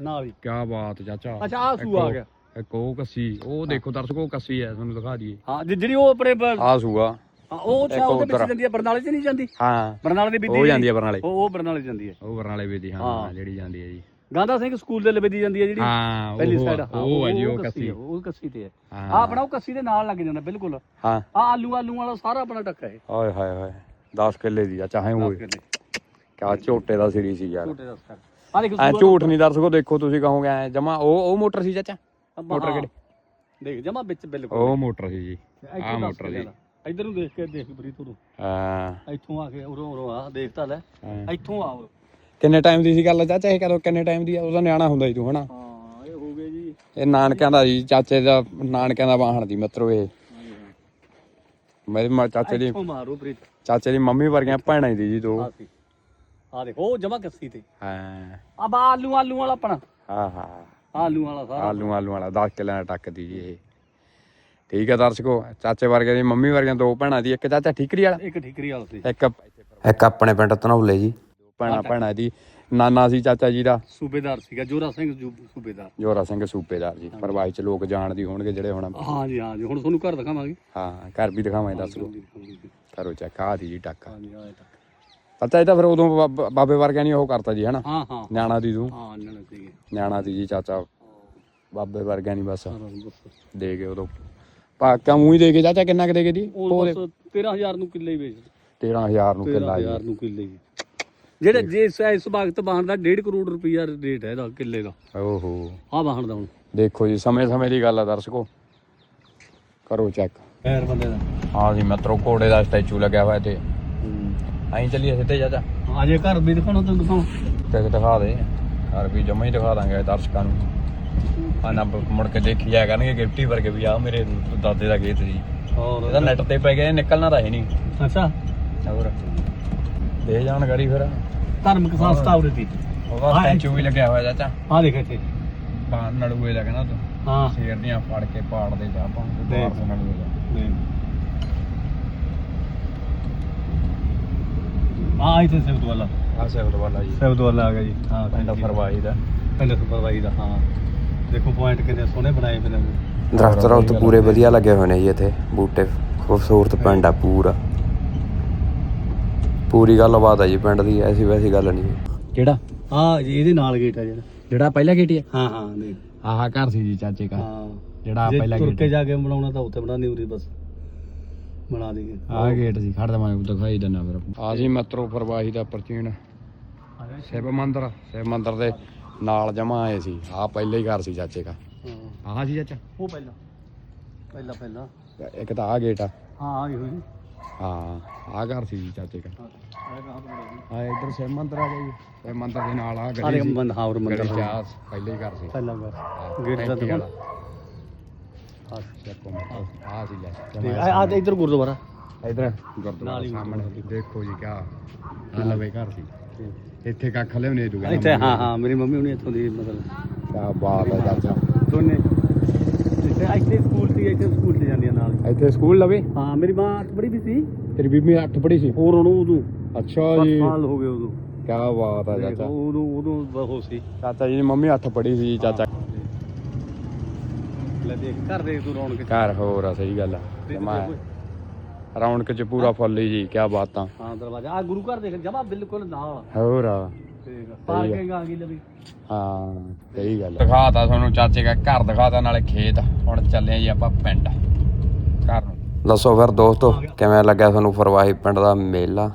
ਨਾਲ ਹੀ। ਕੀ ਬਾਤ ਚਾਚਾ। ਅੱਛਾ ਆ ਸੂ ਆ ਗਿਆ। ਇੱਕ ਉਹ ਕੱਸੀ। ਉਹ ਦੇਖੋ ਦਰਸ਼ਕੋ ਕੱਸੀ ਹੈ ਤੁਹਾਨੂੰ ਦਿਖਾ ਦਈਏ। ਹਾਂ ਜਿ- ਜਿਹੜੀ ਉਹ ਆਪਣੇ ਬ- ਆ। ਸੂਆ ਹਾਂ, ਉਹ ਇੱਕ ਅੱਛਾ ਉਹਦੇ ਵਿੱਚ। ਜਾਂਦੀ ਹੈ ਬਰਨਾਲੇ 'ਚ ਨਹੀਂ ਜਾਂਦੀ? ਹਾਂ। ਬਰਨਾਲੇ ਦੀ ਬੀਦੀ ਉਹ ਜਾਂਦੀ ਹੈ ਬਰਨਾਲੇ। ਉਹ ਉਹ ਬਰਨਾਲੇ 'ਚ ਜਾਂਦੀ ਹੈ। ਉਹ ਬਰਨਾਲੇ ਵੀ ਦੀ ਹਾਂ ਹਾਂ। ਜਿਹੜੀ ਜਾਂਦੀ ਹੈ ਜੀ। ਗਾਂਧਾ ਸਿੰਘ ਸਕੂਲ ਦੇ ਲਵੇ ਦੀ ਜਾਂਦੀ ਹੈ ਜਿਹੜੀ ਹਾਂ ਪਹਿਲੀ ਸਾਈਡ ਉਹ ਹੈ ਜੀ ਉਹ ਕੱਸੀ ਉਹ ਕੱਸੀ ਤੇ ਹੈ। ਆ ਆਪਣਾ ਉਹ ਕੱਸੀ ਦੇ ਨਾਲ ਲੱਗ ਜਾਂਦਾ ਬਿਲਕੁਲ। ਹਾਂ। ਆ ਆਲੂ ਆਲੂ ਵਾਲਾ ਸਾਰਾ ਆਪਣਾ ਟੱਕਾ ਹੈ ਓਏ ਹਾਏ ਹਾਏ 10 ਕਿੱਲੇ ਦੀ ਆ ਚਾਹੇ ਹੋਏ ਕਿੱਲੇ। ਕਿਆ ਝੋਟੇ ਦਾ ਸਿਰੀ ਸੀ ਯਾਰ। ਛੋਟੇ ਦਾ ਸਰ। ਆ ਦੇਖ ਐ ਝੂਠ ਨਹੀਂ ਦਰਸ਼ਕੋ ਦੇਖੋ ਤੁਸੀਂ ਕਹੋਗੇ ਐ ਜਮਾ ਉਹ ਉਹ ਮੋਟਰ ਸੀ ਚਾਚਾ। ਮੋਟਰ ਕਿਹੜੇ? ਦੇਖ ਜਮਾ ਵਿੱਚ ਬਿਲਕੁਲ। ਉਹ ਮੋਟਰ ਸੀ ਜੀ। ਆ ਮੋਟਰ ਸੀ। ਇੱਧਰ ਨੂੰ ਦੇਖ ਕੇ ਦੇਖ ਬਰੀ ਤੂੰ ਹਾਂ। ਇੱਥੋਂ ਆ ਕੇ ਉਰੋਂ ਉਰੋਂ ਆ ਦੇਖ ਤਾਂ ਲੈ। ਇੱਥੋਂ ਆ ਉਰੋਂ। ਕਿੰਨੇ ਟਾਈਮ ਦੀ ਸੀ ਗੱਲ? ਚਾਚਾ ਇਹ ਕਦੋਂ ਕਿੰਨੇ ਟਾਈਮ ਦੀ ਆ? ਉਹਦਾ ਨਿਆਣਾ ਹੁੰਦਾ ਸੀ ਤੂੰ ਹਨਾ? ਹਾਂ ਇਹ ਹੋ ਗਏ ਜੀ। ਇਹ ਨਾਨਕਿਆਂ ਦਾ ਜੀ ਚਾਚੇ ਦਾ ਨਾਨਕਿਆਂ ਦਾ ਵਾਹਣ ਦੀ ਮਿੱਤਰੋ ਇਹ। ਮੇਰੇ ਮਾ ਚਾਚੇ ਦੀ ਇੱਥੋਂ ਮਾਰੋ ਪ੍ਰੀਤ। ਚਾਚੇ ਦੀ ਮੰਮੀ ਵਰਗੀਆਂ ਭੈਣਾਂ ਹੀ ਦੀ ਜੀ ਦੋ। ਆ ਦੇਖ ਉਹ ਜਮਾ ਕੱਸੀ ਤੇ। ਹਾਂ। ਆ ਬਾ ਆਲੂ ਆਲੂ ਵਾਲਾ ਆਪਣਾ। ਹਾਂ ਹਾਂ। ਆਲੂ ਵਾਲਾ ਸਾਰਾ। ਆਲੂ ਆਲੂ ਵਾਲਾ 10 ਕਿੱਲਿਆਂ ਦਾ ਟੱਕਦੀ ਜੀ ਇਹ। ਠੀਕ ਹੈ ਦਰਸ਼ਕੋ ਚਾਚੇ ਵਰਗੇ ਦੀ ਮੰਮੀ ਵਰਗੀਆਂ ਦੋ ਭੈਣਾਂ ਦੀ ਇੱਕ ਚਾਚਾ ਠੀਕਰੀ ਵਾਲਾ। ਇੱਕ ਠੀਕਰੀ ਵਾਲਾ ਸੀ। ਇੱਕ ਇੱਕ ਆਪਣੇ ਪਿੰਡ ਧਨੌਲੇ ਜੀ। ਭੈਣਾਂ ਭੈਣਾਂ ਦੀ ਨਾਨਾ ਸੀ ਚਾਚਾ ਜੀ ਦਾ। ਸੂਬੇਦਾਰ ਸੀਗਾ ਜੋਰਾ ਸਿੰਘ ਜੂ- ਸੂਬੇਦਾਰ। ਜੋਰਾ ਸਿੰਘ ਸੂਪੇਦਾਰ ਜੀ ਪਰਵਾਹੀ ਚ ਲੋਕ ਜਾਣਦੇ ਹੋਣਗੇ ਜਿਹੜੇ ਹੁਣ। ਹਾਂ ਜੀ ਹਾਂ ਜੀ ਹੁਣ ਤੁਹਾਨੂੰ ਘਰ ਦਿਖਾਵਾਂਗੇ। ਹਾਂ ਘਰ ਵੀ ਦਿਖਾਵਾਂ ਦੱਸੋ ਹਾਂਜੀ ਕਰੋ ਚੈੱਕ ਆ ਦੀ ਜੀ ਟੱਕ। ਹਾਂ ਇਹ ਤੱਕ ਪਤਾ ਇਹ ਤਾਂ ਫਿਰ ਉਦੋਂ ਬਾਬ- ਬਾਬੇ ਵਰਗਿਆਂ ਨੇ ਉਹ ਕਰਤਾ ਜੀ ਹਨਾ? ਹਾਂ ਹਾਂ। ਨਿਆਣਾ ਦੀ ਤੂੰ। ਹਾਂ ਇਹਨਾਂ ਨੇ ਸੀਗੇ ਨਿਆਣਾ ਦੀ ਜੀ ਚਾਚਾ। ਬਾਬੇ ਵਰਗਿਆਂ ਨਹੀਂ ਬਸ। ਸਾਰਾ ਬਸ। ਦੇ ਕੇ ਉਦੋਂ। ਪਾਕਾ ਮੂੰਹ ਹੀ ਦੇ ਕੇ ਚਾਚਾ ਕਿੰਨਾ ਕੁ ਦੇ ਕੇ ਦੀ ਉਹ ਬਸ 13000 ਨੂੰ ਕਿੱਲੇ ਹੀ ਵੇਚ 13000 ਨੂੰ ਕਿੱਲਾ ਜੀ। 13000 ਨੂੰ ਕਿੱਲੇ ਹੀ। ਜਿਹੜੇ ਜੇ ਇਸ- ਇਸ ਵਕਤ ਬਾਹਣ ਦਾ 1.5 ਕਰੋੜ ਰੁਪਈਆ ਰੇਟ ਹੈ ਇਹਦਾ ਕਿੱਲੇ ਦਾ। ਓਹੋ। ਆ ਬਾਹਣ ਦਾ ਹੁਣ। ਦੇਖੋ ਜੀ ਸਮੇਂ ਸਮੇਂ ਦੀ ਗੱਲ ਆ ਦਰਸ਼ਕੋ। ਕਰੋ ਚੈੱਕ। ਖੈਰ ਬੰਦੇ ਦਾ। ਹਾਂ ਜੀ ਮਿੱਤਰੋ ਘੋੜੇ ਦਾ ਸਟੈਚੂ ਲੱਗਿਆ ਹੋਇਆ ਤੇ ਐਂ ਚੱਲੀਏ ਸਿੱਧੇ ਚਾਚਾ ਆ ਜੇ ਘਰ ਵੀ ਦਿਖਾਉਣਾ ਤੈਨੂੰ ਦਿਖਾਉਂ ਤੇ ਦਿਖਾ ਦੇ। ਘਰ ਵੀ ਜਮਾ ਹੀ ਦਿਖਾ ਦਾਂਗੇ ਦਰਸ਼ਕਾਂ ਨੂੰ। ਆ ਨਾ ਮੁੜ ਕੇ ਦੇਖੀ ਜਾਇਆ ਕਰਨਗੇ ਗਿਫਟੀ ਵਰਗੇ ਵੀ। ਆ ਮੇਰੇ ਦਾਦੇ ਦਾ ਖੇਤ ਜੀ। ਹੋਰ। ਇਹਦਾ ਨੈਟ ਤੇ ਪੈ ਗਿਆ ਨਿਕਲਣਾ ਤਾਂ ਹੈ ਨਹੀਂ। ਅੱਛਾ। ਹੋਰ। ਦੇ ਜਾਣਕਾਰੀ ਫਿਰ। ਧਾਰਮਿਕ ਸੰਸਥਾ ਉਰੇ ਦੀ। ਉਹਦਾ ਸਟੈਚੂ ਵੀ ਲੱਗਿਆ ਹੋਇਆ ਚਾਚਾ। ਆ ਦੇਖ ਇੱਥੇ। ਪਾ ਨੜੂਏ ਦਾ ਕਹਿੰਦਾ ਤੂੰ। ਹਾਂ। ਸ਼ੇਰ ਦੀਆਂ ਫੜ ਕੇ ਪਾੜ ਦੇ ਜਾ ਪਾ ਦੇਖ। ਬਾਹਰ ਤੋਂ ਨੜੂਏ ਦਾ ਆ ਇੱਥੇ ਸਿਵਤ ਵਾਲਾ ਆ ਸੇਵਲ ਵਾਲਾ ਜੀ। ਸਿਵਤ ਵਾਲਾ ਆ ਗਿਆ ਜੀ। ਹਾਂ ਪਿੰਡ ਫਰਵਾਈ ਦਾ। ਪਿੰਡ ਸੁਪਰਵਾਈ ਦਾ ਹਾਂ। ਦੇਖੋ ਪੁਆਇੰਟ ਕਿੰਨੇ ਸੋਹਣੇ ਬਣਾਏ ਪਏ ਨੇ ਦਰਖਤ ਰੁੱਤ ਪੂਰੇ ਵਧੀਆ ਲੱਗੇ ਹੋਏ ਨੇ ਜੀ ਇੱਥੇ। ਬੂਟੇ ਖੂਬਸੂਰਤ ਪਿੰਡ ਆ ਪੂਰਾ। ਪੂਰੀ ਗੱਲਬਾਤ ਆ ਜੀ ਪਿੰਡ ਦੀ ਐਸੀ ਵੈਸੀ ਗੱਲ ਨਹੀਂ। ਕਿਹੜਾ? ਹਾਂ ਜੀ ਇਹਦੇ ਨਾਲ ਗੇਟ ਆ ਜਿਹੜਾ। ਜਿਹੜਾ ਪਹਿਲਾ ਗੇਟ ਹੈ ਹਾਂ ਹਾਂ ਦੇਖ ਆਹ ਘਰ ਸੀ ਜੀ ਚਾਚੇ ਦਾ ਹਾਂ। ਜਿਹੜਾ ਜੇ ਪਹਿਲਾ ਤੁਰ ਗੇਟ ਕੇ ਜਾ ਕੇ ਬਣਾਉਣਾ ਤਾਂ ਉੱਥੇ ਬਣਾਣੀ ਉਰੀ ਬਸ। ਬਣਾ ਦੇਗੇ ਆਹ ਗੇਟ ਸੀ ਖੜ ਦਵਾਂਗੇ ਦਿਖਾਈ ਦਿੰਨਾ ਫਿਰ ਆ ਸੀ ਮਤਰੋ ਫਰਵਾਹੀ ਦਾ ਪ੍ਰਚੀਨ। ਸ਼ਿਵ ਮੰਦਰ ਸ਼ਿਵ ਮੰਦਰ ਦੇ ਨਾਲ ਜਮਾ ਆਏ ਸੀ। ਆ ਪਹਿਲਾ ਹੀ ਘਰ ਸੀ ਚਾਚੇ ਦਾ ਹਾਂ। ਆਹ ਸੀ ਚਾਚਾ? ਉਹ ਪਹਿਲਾਂ। ਪਹਿਲਾਂ ਪਹਿਲਾਂ। ਇੱਕ ਤਾਂ ਆ ਗੇਟ ਆ। ਹਾਂ ਆ ਗਈ ਹੋਈ। ਹਾਂ ਆ ਘਰ ਸੀ ਜੀ ਚਾਚੇ ਦਾ ਹਾਂ। ਆਹ ਬਣਾ ਆ ਇੱਧਰ ਸ਼ਿਵ ਮੰਦਰ ਆ ਗਿਆ ਜੀ। ਮੰਦਰ ਦੇ ਨਾਲ ਆ ਗਲੀ ਸੀ ਬੰਦ ਹਾਂ ਮੰਦਰ ਗਲੀ ਚ ਆ ਪਹਿਲੇ ਹੀ ਘਰ ਸੀ। ਪਹਿਲਾਂ ਕਰ ਗੇਟ ਦਾ ਦੁਕਾਨ? ਚੱਕੋ ਆ ਸੀ ਲੈ। ਆ ਆ ਇੱਧਰ ਗੁਰਦੁਆਰਾ? ਇਧਰ ਗੁਰਦੁਆਰਾ ਸਾਹਮਣੇ। ਦੇਖੋ। ਜੀ ਕਿਆ ਆ ਲਵੇ ਘਰ ਸੀ। ਇੱਥੇ ਕੱਖ ਲਿਆਉਣੇ ਦੂਗਾ ਇੱਥੇ ਹਾਂ ਹਾਂ ਮੇਰੀ ਮੰਮੀ ਹੁਣੀ ਇੱਥੋਂ ਦੀ ਮਤਲਬ। ਕਿਆ ਬਾਤ ਹੈ ਚਾਚਾ। ਦੋਨੇ। ਇੱਥੇ ਇੱਥੇ ਸਕੂਲ ਸੀ ਇੱਥੇ ਸਕੂਲ ਤੇ ਜਾਂਦੀਆਂ ਨਾਲ ਇੱਥੇ ਸਕੂਲ ਲਵੇ? ਹਾਂ ਮੇਰੀ ਮਾਂ ਅੱਠ ਪੜ੍ਹੀ ਵੀ ਸੀ। ਤੇਰੀ ਬੀਬੀ 8 ਪੜੀ ਸੀ? ਹੋਰ ਉਹਨੂੰ ਉਦੋਂ ਅੱਛਾ 10 ਜੀ। ਸਾਲ ਹੋ ਗਏ ਉਦੋਂ। ਕਿਆ ਬਾਤ ਹੈ ਦੇਖ, ਚਾਚਾ। ਉਦੋਂ ਉਦੋਂ ਬਹੁਤ ਸੀ। ਚਾਚਾ ਜੀ ਦੀ ਮੰਮੀ 8 ਪੜੀ ਸੀ ਚਾਚਾ। ਲੈ ਦੇਖ ਘਰ ਦੇਖ ਤੂੰ ਰੌਣਕ ਚ। ਘਰ ਹੋਰ ਆ ਸਹੀ ਗੱਲ ਆ। ਦੇਖ ਜਮਾਂ ਕੋਈ- ਰੌਣਕ ਚ ਪੂਰਾ ਫੁੱਲ ਹੀ ਜੀ ਕਿਆ ਬਾਤਾਂ। ਹਾਂ ਦਰਵਾਜ਼ਾ। ਆ ਗੁਰੂ ਘਰ ਦੇਖ ਜਮਾ ਬਿਲਕੁਲ ਨਾਲ। ਹੋਰ ਆ। ਦੇਖ ਪਾਰਕਿੰਗ ਆ। ਗਈ ਲਵੀ ਹਾਂ ਸਹੀ ਗੱਲ ਦਿਖਾਤਾ ਤੁਹਾਨੂੰ ਚਾਚੇ ਦਾ ਘਰ ਦਿਖਾਤਾ ਨਾਲੇ ਖੇਤ। ਹੁਣ ਚੱਲੇ ਆ ਜੀ ਆਪਾਂ ਪਿੰਡ। ਘਰ ਨੂੰ। ਦੱਸੋ ਫਿਰ ਦੋਸਤੋ ਕਿਵੇਂ ਲੱਗਿਆ ਤੁਹਾਨੂੰ ਫਰਵਾਹੀ ਪਿੰਡ ਦਾ ਮੇਲਾ?